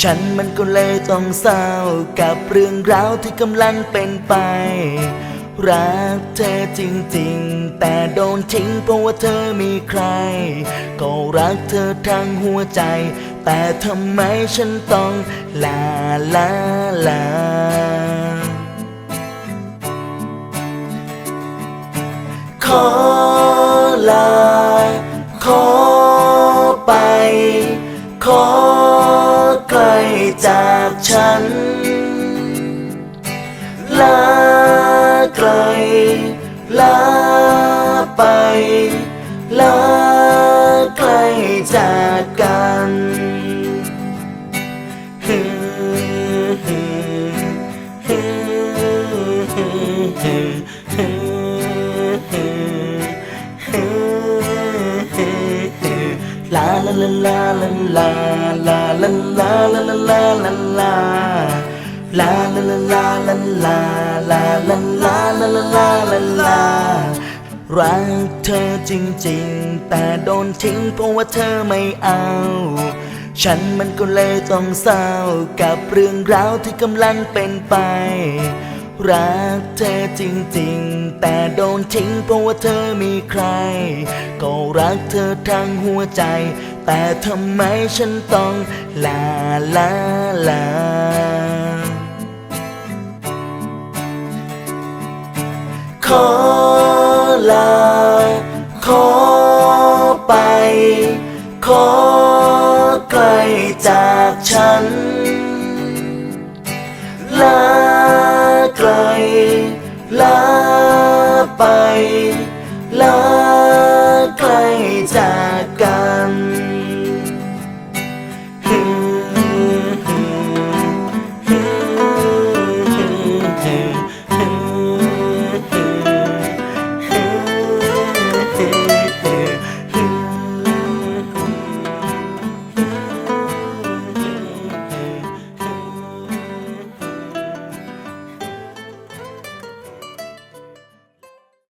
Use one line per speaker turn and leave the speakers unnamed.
ฉันมันก็เลยต้องเศร้ากับเรื่องราวที่กำลังเป็นไป รักเธอจริงๆ แต่โดนทิ้งเพราะว่าเธอมีใคร ก็รักเธอทั้งหัวใจ แต่ทำไมฉันต้องลาลาลาขอ ลาไกล ลาไป ลาไกลจากกันลาลาลาลาลาลาลาลาลาลาลา ลาลาลาลาลาลาลาลาลาลาลาลาลาลารักเธอจริงๆ แต่โดนทิ้งเพราะว่าเธอไม่เอา ฉันมันก็เลยต้องเศร้ากับเรื่องราวที่กำลังเป็นไป รักเธอจริงๆ แต่โดนทิ้งเพราะว่าเธอมีใคร ก็รักเธอทั้งหัวใจ แต่ทำไมฉันต้องลาลาลา จากฉัน ลาไกล ลาไป ลาไกลจาก